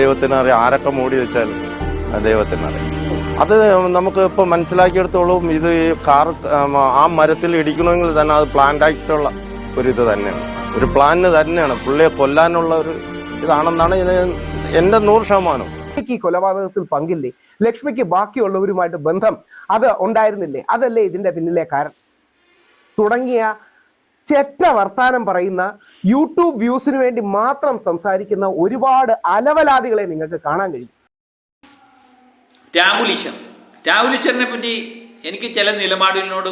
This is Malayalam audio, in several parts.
ദൈവത്തിനറിയാം. ആരൊക്കെ മൂടി വെച്ചാൽ ദൈവത്തിനറിയാം. അത് നമുക്ക് ഇപ്പം മനസ്സിലാക്കിയെടുത്തോളും ഇത് ഈ കാർ ആ മരത്തിൽ ഇടിക്കണമെങ്കിൽ തന്നെ അത് പ്ലാന്റ് ആയിട്ടുള്ള ഒരു ഇത് തന്നെയാണ്. ഒരു പ്ലാന് തന്നെയാണ്. പുള്ളിയെ കൊല്ലാനുള്ള ഒരു ഇതാണെന്നാണ് ഇത് എന്റെ നൂറ് ശതമാനം. കൊലപാതകത്തിൽ പങ്കില്ലേ? ലക്ഷ്മിക്ക് ബാക്കിയുള്ളവരുമായിട്ട് ബന്ധം അത് ഉണ്ടായിരുന്നില്ലേ? അതല്ലേ ഇതിന്റെ പിന്നിലെ കാരണം? തുടങ്ങിയ ചെറ്റ വർത്താനം പറയുന്ന യൂട്യൂബ് വ്യൂസിന് വേണ്ടി മാത്രം സംസാരിക്കുന്ന ഒരുപാട് അലവലാദികളെ നിങ്ങൾക്ക് കാണാൻ കഴിയും. രാഹുൽ രാഹുലീശ്വറിനെ പറ്റി എനിക്ക് ചില നിലപാടുകളിനോട്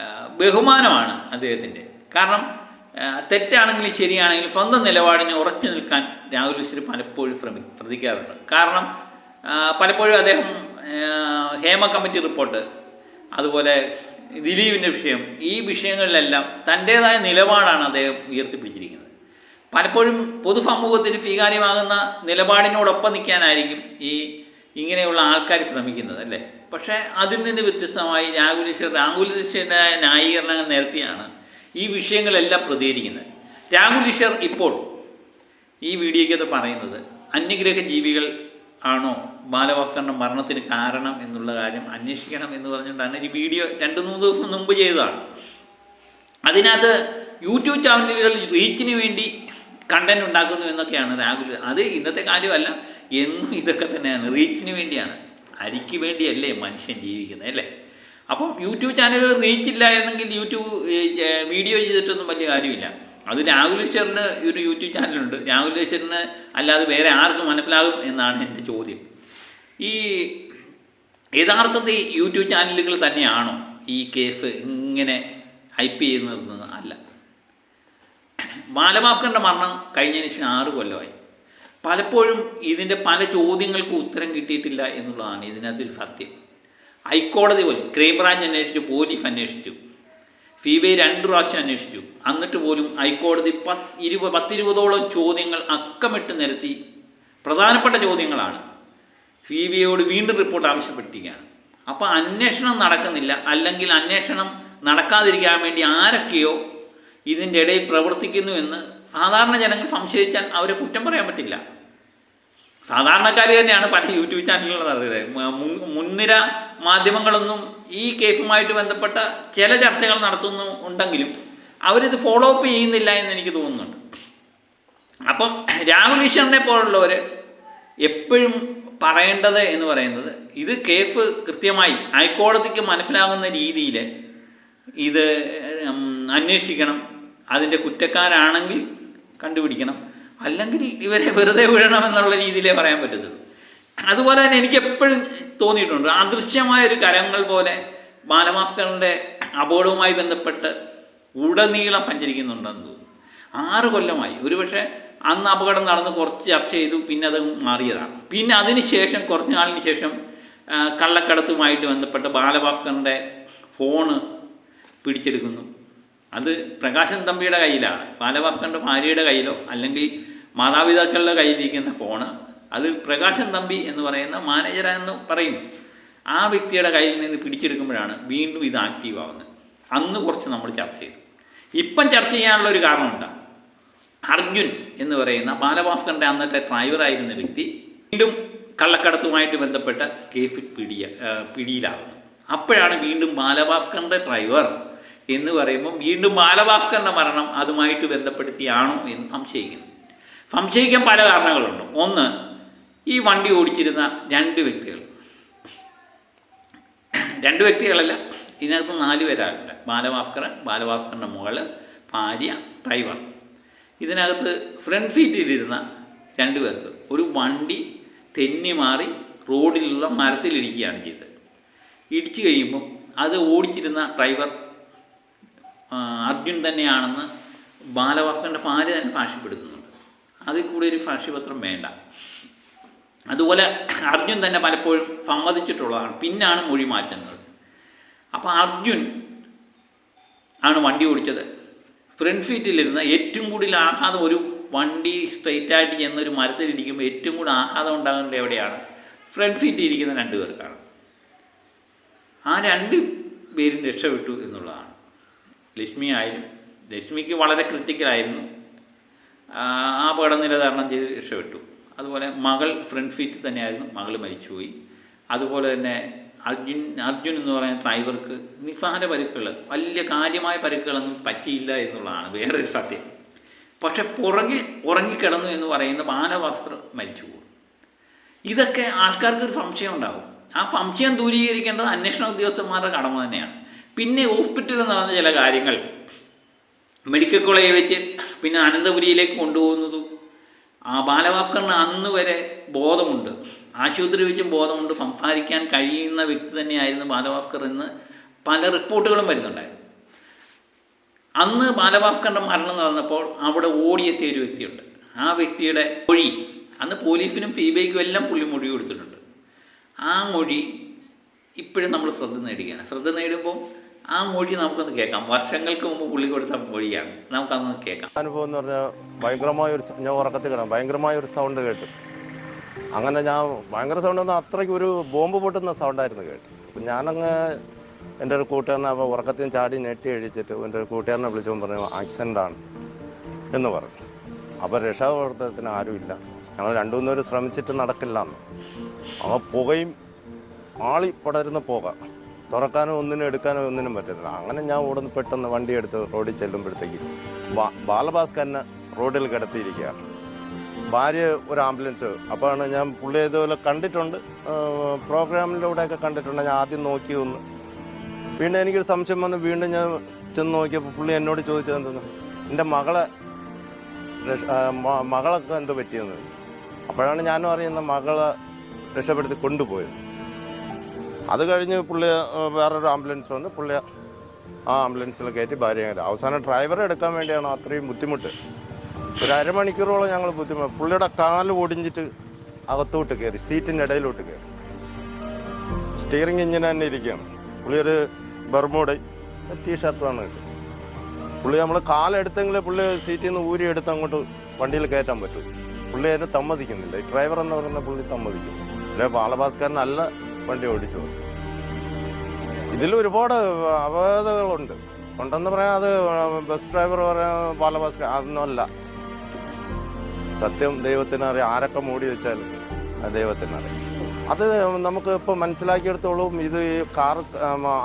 ആ, ബഹുമാനമാണ് അദ്ദേഹത്തിന്റെ. കാരണം തെറ്റാണെങ്കിലും ശരിയാണെങ്കിലും സ്വന്തം നിലപാടിനെ ഉറച്ചു നിൽക്കാൻ രാഹുൽ ഈശ്വർ പലപ്പോഴും ശ്രമി ശ്രദ്ധിക്കാറുണ്ട്. കാരണം പലപ്പോഴും അദ്ദേഹം ഹേമ കമ്മിറ്റി റിപ്പോർട്ട് അതുപോലെ ദിലീപിന്റെ വിഷയം ഈ വിഷയങ്ങളിലെല്ലാം തന്റേതായ നിലപാടാണ് അദ്ദേഹം ഉയർത്തിപ്പിടിച്ചിരിക്കുന്നത്. പലപ്പോഴും പൊതുസമൂഹത്തിന് സ്വീകാര്യമാകുന്ന നിലപാടിനോടൊപ്പം നിൽക്കാനായിരിക്കും ഈ ഇങ്ങനെയുള്ള ആൾക്കാർ ശ്രമിക്കുന്നത് അല്ലേ? പക്ഷേ അതിൽ നിന്ന് വ്യത്യസ്തമായി രാഹുൽ ഈശ്വർ രാഹുൽ ഈശ്വരന്റെ ന്യായീകരണങ്ങൾ നേരത്തെയാണ് ഈ വിഷയങ്ങളെല്ലാം പ്രതികരിക്കുന്നത്. രാഹുൽ ഈശ്വർ ഇപ്പോൾ ഈ വീഡിയോയ്ക്കകത്ത് പറയുന്നത് അന്യഗ്രഹ ജീവികൾ ആണോ ബാലവസ്കറിന്റെ മരണത്തിന് കാരണം എന്നുള്ള കാര്യം അന്വേഷിക്കണം എന്ന് പറഞ്ഞുകൊണ്ടാണ് ഈ വീഡിയോ രണ്ട് മൂന്ന് ദിവസം മുമ്പ് ചെയ്തതാണ്. അതിനകത്ത് യൂട്യൂബ് ചാനലുകൾ റീച്ചിന് വേണ്ടി കണ്ടന്റ് ഉണ്ടാക്കുന്നു എന്നൊക്കെയാണ് രാഹുൽ. അത് ഇന്നത്തെ കാര്യമല്ല എന്നും ഇതൊക്കെ തന്നെയാണ്. റീച്ചിന് വേണ്ടിയാണ്. അരിക്ക് വേണ്ടിയല്ലേ മനുഷ്യൻ ജീവിക്കുന്നത് അല്ലേ? അപ്പം യൂട്യൂബ് ചാനലുകൾ റീച്ചില്ല എന്നെങ്കിൽ യൂട്യൂബ് വീഡിയോ ചെയ്തിട്ടൊന്നും വലിയ കാര്യമില്ല. അത് രാഹുൽ ഒരു യൂട്യൂബ് ചാനലുണ്ട്. രാഹുൽ ഈശ്വറിന് അല്ലാതെ വേറെ ആർക്കും മനസ്സിലാകും എന്നാണ് എന്റെ ചോദ്യം. ഈ യഥാർത്ഥത്തിൽ യൂട്യൂബ് ചാനലുകൾ തന്നെയാണോ ഈ കേസ് ഇങ്ങനെ ഹൈപ്പ് ചെയ്യുന്നതെന്ന്? അല്ല. ബാലഭാസ്കറിന്റെ മരണം കഴിഞ്ഞതിന് ശേഷം ആറ് കൊല്ലമായി. പലപ്പോഴും ഇതിന്റെ പല ചോദ്യങ്ങൾക്ക് ഉത്തരം കിട്ടിയിട്ടില്ല എന്നുള്ളതാണ് ഇതിനകത്തൊരു സത്യം. ഹൈക്കോടതി പോലും ക്രൈംബ്രാഞ്ച് അന്വേഷിച്ചു പോലീസ് അന്വേഷിച്ചു. സി ബി ഐ രണ്ട് പ്രാവശ്യം അന്വേഷിച്ചു. എന്നിട്ട് പോലും ഹൈക്കോടതി പത്ത് ഇരുപത് പത്തിരുപതോളം ചോദ്യങ്ങൾ അക്കമിട്ട് നിരത്തി. പ്രധാനപ്പെട്ട ചോദ്യങ്ങളാണ്. ഫീബിയോട് വീണ്ടും റിപ്പോർട്ട് ആവശ്യപ്പെട്ടിരിക്കുകയാണ്. അപ്പോൾ അന്വേഷണം നടക്കുന്നില്ല. അല്ലെങ്കിൽ അന്വേഷണം നടക്കാതിരിക്കാൻ വേണ്ടി ആരൊക്കെയോ ഇതിന്റെ ഇടയിൽ പ്രവർത്തിക്കുന്നു എന്ന് സാധാരണ ജനങ്ങൾ സംശയിച്ചാൽ അവരെ കുറ്റം പറയാൻ പറ്റില്ല. സാധാരണക്കാർ തന്നെയാണ് പല യൂട്യൂബ് ചാനലുകൾ നടത്തിയത്. മുൻനിര മാധ്യമങ്ങളൊന്നും ഈ കേസുമായിട്ട് ബന്ധപ്പെട്ട ചില ചർച്ചകൾ നടത്തുന്നു ഉണ്ടെങ്കിലും അവരിത് ഫോളോ അപ്പ് ചെയ്യുന്നില്ല എന്ന് എനിക്ക് തോന്നുന്നുണ്ട്. അപ്പം രാഹുൽ ഈശ്വറിനെ പോലുള്ളവർ എപ്പോഴും പറയേണ്ടത് എന്ന് പറയുന്നത് ഇത് കേസ് കൃത്യമായി ഹൈക്കോടതിക്ക് മനസ്സിലാകുന്ന രീതിയിൽ ഇത് അന്വേഷിക്കണം. അതിന്റെ കുറ്റക്കാരാണെങ്കിൽ കണ്ടുപിടിക്കണം. അല്ലെങ്കിൽ ഇവരെ വെറുതെ വീഴണമെന്നുള്ള രീതിയിലേ പറയാൻ പറ്റത്തുള്ളൂ. അതുപോലെ തന്നെ എനിക്ക് എപ്പോഴും തോന്നിയിട്ടുണ്ട് അദൃശ്യമായ ഒരു കരങ്ങൾ പോലെ ബാലഭാസ്കറിന്റെ അപകടവുമായി ബന്ധപ്പെട്ട് ഉടനീളം സഞ്ചരിക്കുന്നുണ്ടെന്ന് തോന്നുന്നു. ആറ് കൊല്ലമായി. ഒരുപക്ഷെ അന്ന് അപകടം നടന്ന് കുറച്ച് ചർച്ച ചെയ്തു പിന്നെ അത് മാറിയതാണ്. പിന്നെ അതിന് ശേഷം കുറച്ച് നാളിന് ശേഷം കള്ളക്കടത്തുമായിട്ട് ബന്ധപ്പെട്ട് ബാലഭാസ്കറിന്റെ ഫോണ് പിടിച്ചെടുക്കുന്നു. അത് പ്രകാശൻ തമ്പിയുടെ കയ്യിലാണ്. ബാലഭാസ്കറിന്റെ ഭാര്യയുടെ കയ്യിലോ അല്ലെങ്കിൽ മാതാപിതാക്കളുടെ കയ്യിലിരിക്കുന്ന ഫോണ് അത് പ്രകാശൻ തമ്പി എന്ന് പറയുന്ന മാനേജരാണെന്ന് പറയുന്നു. ആ വ്യക്തിയുടെ കയ്യിൽ നിന്ന് പിടിച്ചെടുക്കുമ്പോഴാണ് വീണ്ടും ഇത് ആക്റ്റീവ് ആവുന്നത്. അന്ന് കുറച്ച് നമ്മൾ ചർച്ച ചെയ്തു. ഇപ്പം ചർച്ച ചെയ്യാനുള്ള ഒരു കാരണമുണ്ട്. അർജുൻ എന്ന് പറയുന്ന ബാലഭാസ്കറിന്റെ അന്നത്തെ ഡ്രൈവറായിരുന്ന വ്യക്തി വീണ്ടും കള്ളക്കടത്തുമായിട്ട് ബന്ധപ്പെട്ട കേസിൽ പിടിയ പിടിയിലാകുന്നു അപ്പോഴാണ് വീണ്ടും ബാലഭാസ്കറിന്റെ ഡ്രൈവർ എന്ന് പറയുമ്പോൾ വീണ്ടും ബാലഭാസ്കറിന്റെ മരണം അതുമായിട്ട് ബന്ധപ്പെടുത്തിയാണോ എന്ന് സംശയിക്കുന്നു. സംശയിക്കാൻ പല കാരണങ്ങളുണ്ട്. ഒന്ന് ഈ വണ്ടി ഓടിച്ചിരുന്ന രണ്ട് വ്യക്തികൾ. രണ്ട് വ്യക്തികളല്ല ഇതിനകത്ത് നാല് പേരാളുണ്ട് ബാലഭാസ്കർ ബാലഭാസ്കറിന്റെ മകൾ ഭാര്യ ഡ്രൈവർ ഇതിനകത്ത് ഫ്രണ്ട് സീറ്റിലിരുന്ന രണ്ട് പേർക്ക് ഒരു വണ്ടി തെന്നി മാറി റോഡിലുള്ള മരത്തിലിരിക്കുകയാണ് ചെയ്തത്. ഇടിച്ചു കഴിയുമ്പം അത് ഓടിച്ചിരുന്ന ഡ്രൈവർ അർജുൻ തന്നെയാണെന്ന് ബാലഭാസ്കറിന്റെ ഭാര്യ തന്നെ സാക്ഷ്യപ്പെടുത്തുന്നുണ്ട്. അതിൽ കൂടി ഒരു സാക്ഷിപത്രം വേണ്ട. അതുപോലെ അർജുൻ തന്നെ പലപ്പോഴും സമ്മതിച്ചിട്ടുള്ളതാണ്. പിന്നാണ് മൊഴി മാറ്റുന്നത്. അപ്പോൾ അർജുൻ ആണ് വണ്ടി ഓടിച്ചത്. ഫ്രണ്ട് സീറ്റിലിരുന്ന ഏറ്റവും കൂടുതൽ ആഘാതം ഒരു വണ്ടി സ്ട്രെയിറ്റായിട്ട് ചെന്നൊരു മരത്തിലിരിക്കുമ്പോൾ ഏറ്റവും കൂടുതൽ ആഘാതം ഉണ്ടാകുന്നത് എവിടെയാണ്? ഫ്രണ്ട് സീറ്റിൽ ഇരിക്കുന്ന രണ്ട് പേർക്കാണ്. ആ രണ്ട് പേരും രക്ഷപ്പെട്ടു എന്നുള്ളതാണ്. ലക്ഷ്മി ആയാലും ലക്ഷ്മിക്ക് വളരെ ക്രിട്ടിക്കലായിരുന്നു ആ അപകടനില തരണം ചെയ്ത് രക്ഷപ്പെട്ടു. അതുപോലെ മകൾ ഫ്രണ്ട് സീറ്റിൽ തന്നെയായിരുന്നു. മകൾ മരിച്ചുപോയി. അതുപോലെ തന്നെ അർജുൻ അർജുൻ എന്ന് പറയുന്ന ഡ്രൈവർക്ക് നിസ്സാര പരുക്കുകൾ വലിയ കാര്യമായ പരുക്കുകളൊന്നും പറ്റിയില്ല എന്നുള്ളതാണ് വേറൊരു സത്യം. പക്ഷെ പുറകിൽ ഉറങ്ങിക്കിടന്നു എന്ന് പറയുന്ന ബാലഭാസ്കർ മരിച്ചു പോകും ഇതൊക്കെ ആൾക്കാർക്ക് ഒരു സംശയം ഉണ്ടാകും ആ സംശയം ദൂരീകരിക്കേണ്ടത് അന്വേഷണ ഉദ്യോഗസ്ഥന്മാരുടെ കടമ തന്നെയാണ്. പിന്നെ ഹോസ്പിറ്റലിൽ നടന്ന ചില കാര്യങ്ങൾ മെഡിക്കൽ കോളേജിൽ വെച്ച് പിന്നെ അനന്തപുരിയിലേക്ക് കൊണ്ടുപോകുന്നതും ആ ബാലഭാസ്കറിന് അന്ന് വരെ ബോധമുണ്ട്. ആശുപത്രി വെച്ചും ബോധമുണ്ട്. സംസാരിക്കാൻ കഴിയുന്ന വ്യക്തി തന്നെയായിരുന്നു ബാലഭാസ്കർ എന്ന് പല റിപ്പോർട്ടുകളും വരുന്നുണ്ടായിരുന്നു. അന്ന് ബാലഭാസ്കറിന്റെ മരണം നടന്നപ്പോൾ അവിടെ ഓടിയെത്തിയ ഒരു വ്യക്തിയുണ്ട്. ആ വ്യക്തിയുടെ മൊഴി അന്ന് പോലീസിനും ഐക്കും എല്ലാം പുള്ളി മൊഴി കൊടുത്തിട്ടുണ്ട്. ആ മൊഴി ഇപ്പോഴും നമ്മൾ ശ്രദ്ധ നേടുകയാണ് ശ്രദ്ധ നേടുമ്പോൾ ആ മൊഴി നമുക്കൊന്ന് കേൾക്കാം. വർഷങ്ങൾക്ക് മുമ്പ് പുള്ളി കൊടുത്ത മൊഴിയാണ്. നമുക്കതൊന്ന് കേൾക്കാം. അനുഭവം എന്ന് പറഞ്ഞാൽ ഭയങ്കരമായ ഒരു ഞാൻ ഉറക്കത്തിൽ കിടന്നു. ഭയങ്കരമായ ഒരു സൗണ്ട് കേട്ടു. അങ്ങനെ ഞാൻ ഭയങ്കര സൗണ്ട് എന്നാൽ അത്രയ്ക്ക് ഒരു ബോംബ് പൊട്ടുന്ന സൗണ്ടായിരുന്നു കേട്ടു. ഞാനങ്ങ് എന്റെ ഒരു കൂട്ടുകാരനെ അപ്പോൾ ഉറക്കത്തിൽ ചാടി നെട്ടി അഴിച്ചിട്ട് എന്റെ ഒരു കൂട്ടുകാരനെ വിളിച്ചുകൊണ്ട് പറഞ്ഞു ആക്സിഡന്റ് ആണ് എന്ന് പറഞ്ഞു. അപ്പോൾ രക്ഷാപ്രവർത്തനത്തിന് ആരുമില്ല ഞങ്ങൾ രണ്ടു മൂന്ന് ശ്രമിച്ചിട്ട് നടക്കില്ല എന്ന് അവ പുകയും ആളി പടരുന്ന പുക. തുറക്കാനോ ഒന്നിനും എടുക്കാനോ ഒന്നിനും പറ്റത്തില്ല. അങ്ങനെ ഞാൻ ഓടുന്ന പെട്ടെന്ന് വണ്ടി എടുത്ത് റോഡിൽ ചെല്ലുമ്പോഴത്തേക്ക് ബാലഭാസ്കറിനെ റോഡിൽ കിടത്തിയിരിക്കുകയാണ്. ഭാര്യ ഒരു ആംബുലൻസ്. അപ്പോഴാണ് ഞാൻ പുള്ളി ഇതുപോലെ കണ്ടിട്ടുണ്ട്. പ്രോഗ്രാമിലൂടെയൊക്കെ കണ്ടിട്ടുണ്ട്. ഞാൻ ആദ്യം നോക്കി ഒന്ന്. വീണ്ടും എനിക്കൊരു സംശയം വന്ന് വീണ്ടും ഞാൻ ചെന്ന് നോക്കിയപ്പോൾ പുള്ളി എന്നോട് ചോദിച്ചത് എന്തെന്ന്? എന്റെ മകളെ മകളൊക്കെ എന്തോ പറ്റിയെന്ന് ചോദിച്ചു. അപ്പോഴാണ് ഞാനും അറിയുന്ന മകളെ രക്ഷപ്പെടുത്തി കൊണ്ടുപോയത്. അത് കഴിഞ്ഞ് പുള്ളി വേറൊരു ആംബുലൻസ് വന്ന് പുള്ളി ആ ആംബുലൻസിൽ കയറ്റി ഭാര്യ അവസാനം ഡ്രൈവർ എടുക്കാൻ വേണ്ടിയാണ് അത്രയും ബുദ്ധിമുട്ട്. ഒരു അരമണിക്കൂറോളം ഞങ്ങൾ ബുദ്ധിമുട്ട് പുള്ളിയുടെ കാൽ ഒടിഞ്ഞിട്ട് അകത്തോട്ട് കയറി സീറ്റിന്റെ ഇടയിലോട്ട് കയറി. സ്റ്റിയറിംഗ് എഞ്ചിന് തന്നെ ഇരിക്കുകയാണ്. പുള്ളിയൊരു ബർമോഡ് ടീഷർട്ടാണ് കിട്ടും പുള്ളി നമ്മൾ കാലെടുത്തെങ്കിലേ പുള്ളി സീറ്റിൽ നിന്ന് ഊരി എടുത്ത് അങ്ങോട്ട് വണ്ടിയിൽ കയറ്റാൻ പറ്റും. പുള്ളി അതിന് സമ്മതിക്കുന്നില്ല. ഡ്രൈവർ എന്ന് പറയുന്ന പുള്ളി സമ്മതിക്കുന്നു. അല്ലെ ബാലഭാസ്കരനല്ല വണ്ടി ഓടിച്ചു ഇതിൽ ഒരുപാട് അപകടങ്ങളുണ്ട്. ഉണ്ടെന്ന് പറയാൻ അത് ബസ് ഡ്രൈവർ പറയാൻ ബാലഭാസ്കർ അതൊന്നുമല്ല. സത്യം ദൈവത്തിനറിയാം ആരൊക്കെ മൂടി വെച്ചാൽ അത് ദൈവത്തിനറിയാം അത് നമുക്ക് ഇപ്പോൾ മനസ്സിലാക്കിയെടുത്തോളും ഇത് ഈ കാർ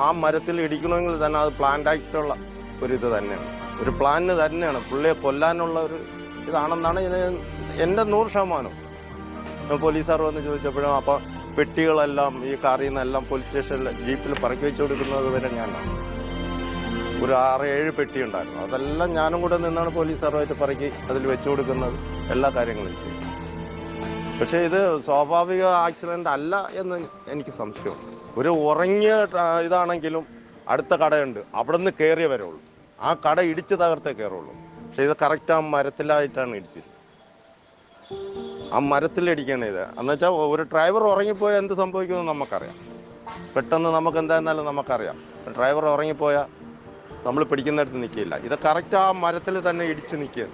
ആ മരത്തിൽ ഇടിക്കണമെങ്കിൽ തന്നെ അത് പ്ലാൻഡ് ആയിട്ടുള്ള ഒരു ഇത് തന്നെയാണ്. ഒരു പ്ലാനിന് തന്നെയാണ്. പുള്ളിയെ കൊല്ലാനുള്ള ഒരു ഇതാണെന്നാണ് ഇത് എന്റെ നൂറ് ശതമാനം. പോലീസാർ വന്ന് ചോദിച്ചപ്പോഴും അപ്പോൾ പെട്ടികളെല്ലാം ഈ കാറിൽ നിന്നെല്ലാം പോലീസ് സ്റ്റേഷനിൽ ജീപ്പിൽ പറക്കി വെച്ച് കൊടുക്കുന്നത് വരെ ഞാനാണ്. ഒരു ആറ് ഏഴ് പെട്ടി ഉണ്ടായിരുന്നു. അതെല്ലാം ഞാനും കൂടെ നിന്നാണ് പോലീസ് പോലീസുകാരുമായിട്ട് പറക്കി അതിൽ വെച്ചു കൊടുക്കുന്നത് എല്ലാ കാര്യങ്ങളും ചെയ്യും പക്ഷേ ഇത് സ്വാഭാവിക ആക്സിഡന്റ് അല്ല എന്ന് എനിക്ക് സംശയം ഒരു ഉറങ്ങിയ ഇതാണെങ്കിലും അടുത്ത കടയുണ്ട്. അവിടെ നിന്ന് കയറിയേ വരുള്ളൂ. ആ കട ഇടിച്ച് തകർത്തേ കയറുള്ളൂ പക്ഷേ ഇത് കറക്റ്റ് ആ മരത്തിലായിട്ടാണ് ഇടിച്ചത് ആ മരത്തിലിടിക്കണേ ഇത്. എന്നുവെച്ചാൽ ഒരു ഡ്രൈവർ ഉറങ്ങിപ്പോയാൽ എന്ത് സംഭവിക്കുമെന്ന് നമുക്കറിയാം. പെട്ടെന്ന് നമുക്ക് എന്തായിരുന്നാലും നമുക്കറിയാം. ഡ്രൈവർ ഉറങ്ങിപ്പോയാൽ നമ്മൾ പിടിക്കുന്നിടത്ത് നിൽക്കില്ല. ഇത് കറക്റ്റ് ആ മരത്തിൽ തന്നെ ഇടിച്ച് നിൽക്കുക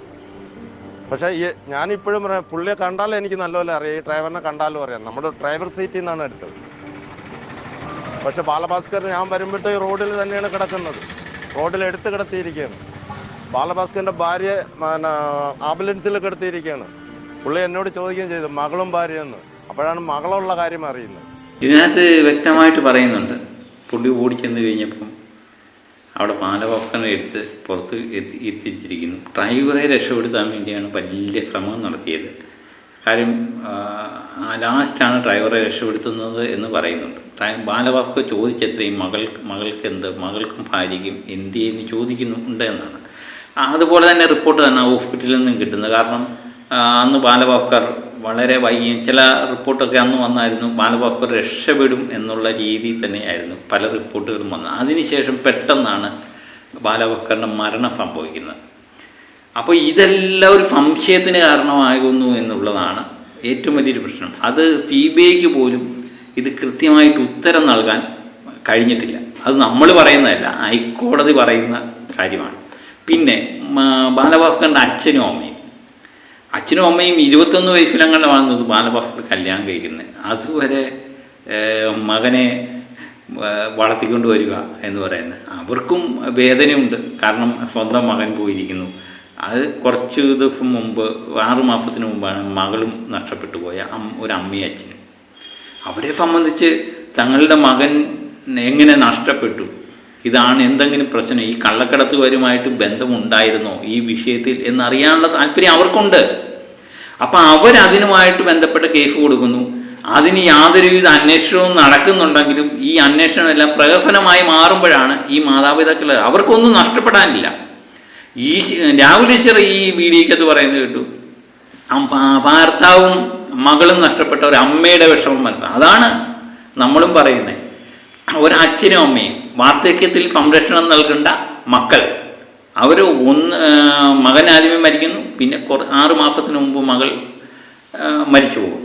പക്ഷേ ഈ ഞാനിപ്പോഴും പറയാം പുള്ളിയെ കണ്ടാലും എനിക്ക് നല്ലപോലെ അറിയാം. ഈ ഡ്രൈവറിനെ കണ്ടാലും അറിയാം. നമ്മുടെ ഡ്രൈവർ സീറ്റിൽ നിന്നാണ് എടുത്തത്. പക്ഷെ ബാലഭാസ്കർ ഞാൻ വരുമ്പോഴത്തെ റോഡിൽ തന്നെയാണ് കിടക്കുന്നത്. റോഡിൽ എടുത്ത് കിടത്തിയിരിക്കുകയാണ്. ബാലഭാസ്കറിന്റെ ഭാര്യ ആംബുലൻസിൽ കിടത്തിയിരിക്കുകയാണ്. പുള്ളി എന്നോട് ചോദിക്കുകയും ചെയ്തു മകളും ഭാര്യയെന്ന്. അപ്പോഴാണ് മകളുള്ള കാര്യം അറിയുന്നത്. ഇതിനകത്ത് വ്യക്തമായിട്ട് പറയുന്നുണ്ട്. പുള്ളി ഓടിച്ചെന്ന് കഴിഞ്ഞപ്പം അവിടെ പാലവാക്കനെ എടുത്ത് പുറത്ത് എത്തി എത്തിച്ചിരിക്കുന്നു. ഡ്രൈവറെ രക്ഷപ്പെടുത്താൻ വേണ്ടിയാണ് വലിയ ശ്രമം നടത്തിയത്. കാര്യം ലാസ്റ്റാണ് ഡ്രൈവറെ രക്ഷപ്പെടുത്തുന്നത് എന്ന് പറയുന്നുണ്ട്. ബാലഭാസ്കർ ചോദിച്ചത്രയും മകൾ മകൾക്ക് എന്ത് മകൾക്കും ഭാര്യയ്ക്കും എന്ത് എന്ന് ചോദിക്കുന്നുണ്ട് എന്നാണ്. അതുപോലെ തന്നെ റിപ്പോർട്ട് തന്നെ ഹോസ്പിറ്റലിൽ നിന്നും കിട്ടുന്നത്. കാരണം അന്ന് ബാലഭാസ്കർ വളരെ വൈകി ചില റിപ്പോർട്ടൊക്കെ അന്ന് വന്നായിരുന്നു ബാലഭാസ്കർ രക്ഷപ്പെടും എന്നുള്ള രീതി തന്നെയായിരുന്നു. പല റിപ്പോർട്ടുകളും വന്നത് അതിനുശേഷം പെട്ടെന്നാണ് ബാലഭാസ്കറിന്റെ മരണം സംഭവിക്കുന്നത്. അപ്പോൾ ഇതെല്ലാം ഒരു സംശയത്തിന് കാരണമാകുന്നു എന്നുള്ളതാണ് ഏറ്റവും വലിയൊരു പ്രശ്നം. അത് സി ബി ഐക്ക് പോലും ഇത് കൃത്യമായിട്ട് ഉത്തരം നൽകാൻ കഴിഞ്ഞിട്ടില്ല. അത് നമ്മൾ പറയുന്നതല്ല ഹൈക്കോടതി പറയുന്ന കാര്യമാണ്. പിന്നെ ബാലഭാസ്കറിന്റെ അച്ഛനും അമ്മയും. അച്ഛനും അമ്മയും ഇരുപത്തൊന്ന് വയസ്സിലങ്ങനെയാണ് ബാലഭാസ്കർ കല്യാണം കഴിക്കുന്നത്. അതുവരെ മകനെ വളർത്തിക്കൊണ്ട് വരിക എന്ന് പറയുന്നത്. അവർക്കും വേദനയുണ്ട്. കാരണം സ്വന്തം മകൻ പോയിരിക്കുന്നു. അത് കുറച്ച് ദിവസം മുമ്പ് ആറ് മാസത്തിന് മുമ്പാണ് മകളും നഷ്ടപ്പെട്ടു പോയ ഒരു അമ്മയും അച്ഛനും അവരെ സംബന്ധിച്ച് തങ്ങളുടെ മകൻ എങ്ങനെ നഷ്ടപ്പെട്ടു? ഇതാണ് എന്തെങ്കിലും പ്രശ്നം. ഈ കള്ളക്കടത്തുകാരുമായിട്ട് ബന്ധമുണ്ടായിരുന്നോ ഈ വിഷയത്തിൽ എന്നറിയാനുള്ള താല്പര്യം അവർക്കുണ്ട്. അപ്പം അവരതിനുമായിട്ട് ബന്ധപ്പെട്ട കേസ് കൊടുക്കുന്നു. അതിന് യാതൊരുവിധ അന്വേഷണവും നടക്കുന്നുണ്ടെങ്കിലും ഈ അന്വേഷണം എല്ലാം പ്രഹസനമായി മാറുമ്പോഴാണ് ഈ മാതാപിതാക്കൾ അവർക്കൊന്നും നഷ്ടപ്പെടാനില്ല. ഈ രാഹുലേശ്വർ ഈ വീഡിയോക്കകത്ത് പറയുന്നത് കേട്ടു. ഭർത്താവും മകളും നഷ്ടപ്പെട്ട ഒരു അമ്മയുടെ വിഷമം അതാണ് നമ്മളും പറയുന്നത്. ഒരച്ഛനും അമ്മയും. വാർദ്ധക്യത്തിൽ സംരക്ഷണം നൽകേണ്ട മക്കൾ. അവർ ഒന്ന് മകൻ ആദ്യമേ മരിക്കുന്നു. പിന്നെ കുറ ആറ് മാസത്തിന് മുമ്പ് മകൾ മരിച്ചു പോകും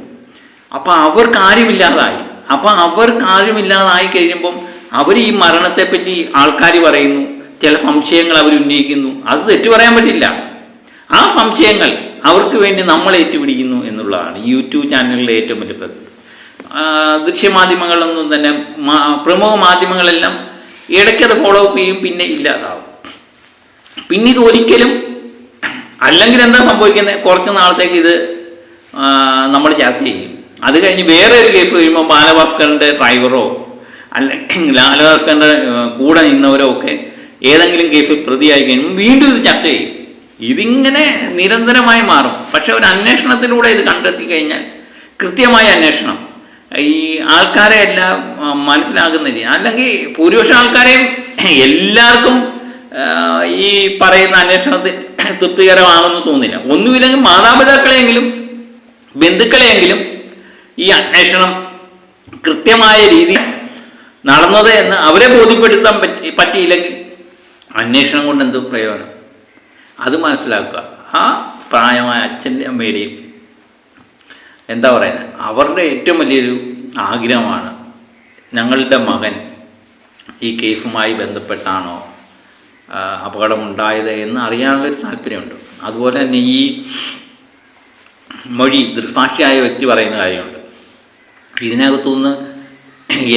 അപ്പം അവർക്ക് ആരുമില്ലാതായി അപ്പം അവർക്ക് ആരുമില്ലാതായി കഴിയുമ്പം അവർ ഈ മരണത്തെപ്പറ്റി ആൾക്കാർ പറയുന്നു. ചില സംശയങ്ങൾ അവർ ഉന്നയിക്കുന്നു. അത് തെറ്റു പറയാൻ പറ്റില്ല. ആ സംശയങ്ങൾ അവർക്ക് വേണ്ടി നമ്മൾ ഏറ്റുപിടിക്കുന്നു എന്നുള്ളതാണ് യൂട്യൂബ് ചാനലിലെ ഏറ്റവും വലിയ ദൃശ്യമാധ്യമങ്ങളൊന്നും തന്നെ പ്രമുഖ മാധ്യമങ്ങളെല്ലാം ഇടയ്ക്കത് ഫോളോ അപ്പ് ചെയ്യും പിന്നെ ഇല്ലാതാവും. പിന്നെ ഇത് ഒരിക്കലും അല്ലെങ്കിൽ എന്താ സംഭവിക്കുന്നത് കുറച്ച് നാളത്തേക്ക് ഇത് നമ്മൾ ചർച്ച ചെയ്യും. അത് കഴിഞ്ഞ് വേറെ ഒരു കേസ് കഴിയുമ്പോൾ ബാലഭാസ്കറിന്റെ ഡ്രൈവറോ അല്ലെങ്കിൽ ബാലഭാസ്കറിന്റെ കൂടെ നിന്നവരോ ഒക്കെ ഏതെങ്കിലും കേസിൽ പ്രതിയായി കഴിയുമ്പോൾ വീണ്ടും ഇത് ചർച്ച ചെയ്യും. ഇതിങ്ങനെ നിരന്തരമായി മാറും. പക്ഷെ ഒരു അന്വേഷണത്തിലൂടെ ഇത് കണ്ടെത്തി കഴിഞ്ഞാൽ കൃത്യമായ അന്വേഷണം ഈ ആൾക്കാരെ എല്ലാം മനസ്സിലാകുന്നില്ല അല്ലെങ്കിൽ ഭൂരിപക്ഷം ആൾക്കാരെയും എല്ലാവർക്കും ഈ പറയുന്ന അന്വേഷണത്തിൽ തൃപ്തികരമാണെന്ന് തോന്നില്ല ഒന്നുമില്ലെങ്കിൽ മാതാപിതാക്കളെങ്കിലും ബന്ധുക്കളെയെങ്കിലും ഈ അന്വേഷണം കൃത്യമായ രീതി നടന്നത് എന്ന് അവരെ ബോധ്യപ്പെടുത്താൻ പറ്റി പറ്റിയില്ലെങ്കിൽ അന്വേഷണം കൊണ്ട് എന്ത് പ്രയോജനം? അത് മനസ്സിലാക്കുക. ആ പ്രായമായ അച്ഛന്റെ അമ്മയുടെയും എന്താ പറയുന്നത് അവരുടെ ഏറ്റവും വലിയൊരു ആഗ്രഹമാണ് ഞങ്ങളുടെ മകൻ ഈ കേസുമായി ബന്ധപ്പെട്ടാണോ അപകടമുണ്ടായത് എന്ന് അറിയാനുള്ളൊരു താല്പര്യമുണ്ട്. അതുപോലെ തന്നെ ഈ മൊഴി ദൃസാക്ഷിയായ വ്യക്തി പറയുന്ന കാര്യമുണ്ട്. ഇതിനകത്തുനിന്ന്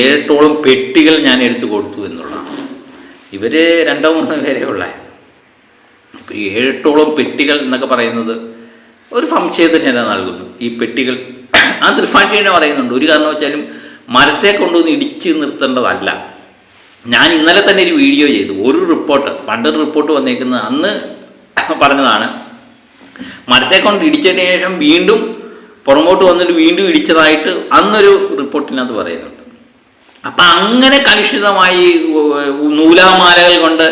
ഏഴെട്ടോളം പെട്ടികൾ ഞാൻ എടുത്തു കൊടുത്തു എന്നുള്ളതാണ്. ഇവർ രണ്ടോ മൂന്നോ പേരെ ഉള്ള ഏഴെട്ടോളം പെട്ടികൾ എന്നൊക്കെ പറയുന്നത് ഒരു സംശയത്തിന് തന്നെ നൽകുന്നു. ഈ പെട്ടികൾ ആ ദൃസാക്ഷി തന്നെ പറയുന്നുണ്ട്. ഒരു കാരണം വെച്ചാലും മരത്തെ കൊണ്ടുവന്ന് ഇടിച്ച് നിർത്തേണ്ടതല്ല. ഞാൻ ഇന്നലെ തന്നെ ഒരു വീഡിയോ ചെയ്തു. ഒരു റിപ്പോർട്ട് പണ്ടൊരു റിപ്പോർട്ട് വന്നേക്കുന്നത് അന്ന് പറഞ്ഞതാണ് മരത്തെ കൊണ്ട് ഇടിച്ചതിന് ശേഷം വീണ്ടും പുറമോട്ട് വന്നിട്ട് വീണ്ടും ഇടിച്ചതായിട്ട് അന്നൊരു റിപ്പോർട്ടിനകത്ത് പറയുന്നുണ്ട്. അപ്പം അങ്ങനെ കലുഷിതമായി നൂലാമാലകൾ കൊണ്ട്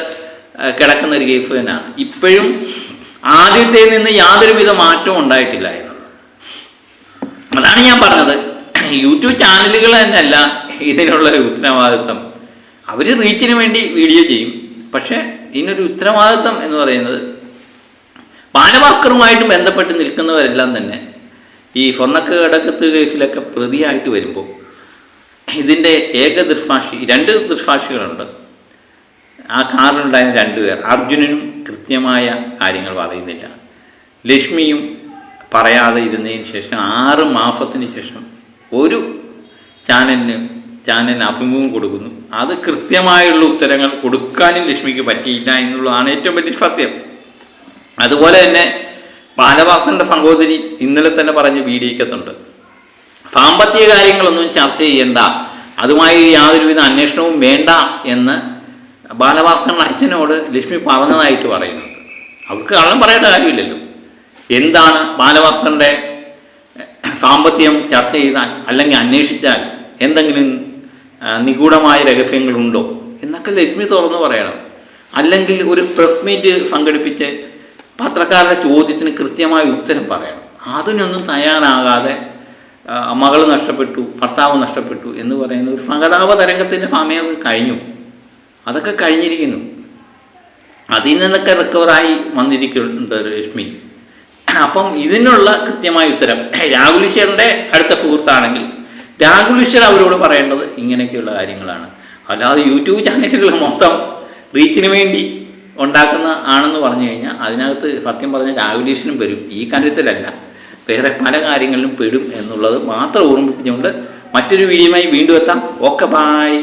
കിടക്കുന്ന ഒരു കേസ് തന്നെയാണ്. ഇപ്പോഴും ആദ്യത്തെ നിന്ന് യാതൊരുവിധ മാറ്റവും ഉണ്ടായിട്ടില്ല എന്നുള്ളത്. അതാണ് ഞാൻ പറഞ്ഞത്. യൂട്യൂബ് ചാനലുകൾ തന്നെയല്ല ഇതിനുള്ള ഉത്തരവാദിത്വം. അവർ റീച്ചിന് വേണ്ടി വീഡിയോ ചെയ്യും. പക്ഷേ ഇതിനൊരു ഉത്തരവാദിത്വം എന്ന് പറയുന്നത് ബാലഭാസ്കറുമായിട്ട് ബന്ധപ്പെട്ട് നിൽക്കുന്നവരെല്ലാം തന്നെ ഈ സ്വർണക്കടക്കത്ത് കേസിലൊക്കെ പ്രതിയായിട്ട് വരുമ്പോൾ ഇതിന്റെ ഏക ദൃക്സാക്ഷി രണ്ട് ദൃക്സാക്ഷികളുണ്ട്. ആ കാറിലുണ്ടായിരുന്ന രണ്ടുപേർ അർജുനനും കൃത്യമായ കാര്യങ്ങൾ പറയുന്നില്ല. ലക്ഷ്മിയും പറയാതെ ഇരുന്നതിന് ശേഷം ആറ് മാസത്തിന് ശേഷം ഒരു ചാനലിന് ചാനലിന് അഭിമുഖം കൊടുക്കുന്നു. അത് കൃത്യമായുള്ള ഉത്തരങ്ങൾ കൊടുക്കാനും ലക്ഷ്മിക്ക് പറ്റിയില്ല എന്നുള്ളതാണ് ഏറ്റവും വലിയ സത്യം. അതുപോലെ തന്നെ ബാലഭാസ്കറിന്റെ സഹോദരി ഇന്നലെ തന്നെ പറഞ്ഞ വീഡിയോക്കത്തുണ്ട് സാമ്പത്തിക കാര്യങ്ങളൊന്നും ചർച്ച ചെയ്യണ്ട. അതുമായി യാതൊരുവിധ അന്വേഷണവും വേണ്ട എന്ന് ബാലഭാസ്കറിന്റെ അച്ഛനോട് ലക്ഷ്മി പറഞ്ഞതായിട്ട് പറയുന്നുണ്ട്. അവർക്ക് കള്ളം പറയേണ്ട കാര്യമില്ലല്ലോ. എന്താണ് ബാലഭാസ്കറിന്റെ സാമ്പത്തികം ചർച്ച ചെയ്താൽ അല്ലെങ്കിൽ അന്വേഷിച്ചാൽ എന്തെങ്കിലും നിഗൂഢമായ രഹസ്യങ്ങളുണ്ടോ എന്നൊക്കെ ലക്ഷ്മി തുറന്നു പറയണം. അല്ലെങ്കിൽ ഒരു പ്രസ് മീറ്റ് സംഘടിപ്പിച്ച് പത്രക്കാരുടെ ചോദ്യത്തിന് കൃത്യമായ ഉത്തരം പറയണം. അതിനൊന്നും തയ്യാറാകാതെ മകൾ നഷ്ടപ്പെട്ടു ഭർത്താവ് നഷ്ടപ്പെട്ടു എന്ന് പറയുന്ന ഒരു സഹതാപ തരംഗത്തിന്റെ സമയം കഴിഞ്ഞു. അതൊക്കെ കഴിഞ്ഞിരിക്കുന്നു. അതിൽ നിന്നൊക്കെ റിക്കവറായി വന്നിരിക്കുന്നുണ്ട് രശ്മി. അപ്പം ഇതിനുള്ള കൃത്യമായ ഉത്തരം രാഹുൽ ഈശ്വറിന്റെ അടുത്ത സുഹൃത്താണെങ്കിൽ രാഹുൽ ഈശ്വർ അവരോട് പറയേണ്ടത് ഇങ്ങനെയൊക്കെയുള്ള കാര്യങ്ങളാണ്. അല്ലാതെ യൂട്യൂബ് ചാനലുകൾ മൊത്തം റീച്ചിന് വേണ്ടി ഉണ്ടാക്കുന്ന ആണെന്ന് പറഞ്ഞു കഴിഞ്ഞാൽ അതിനകത്ത് സത്യം പറഞ്ഞ രാഹുൽ ഈശ്വരനും വരും. ഈ കാര്യത്തിലല്ല. വേറെ പല കാര്യങ്ങളിലും പെടും എന്നുള്ളത് മാത്രം ഓർമ്മിപ്പിച്ചുകൊണ്ട് മറ്റൊരു വീഡിയോയുമായി വീണ്ടും എത്താം. Okay bye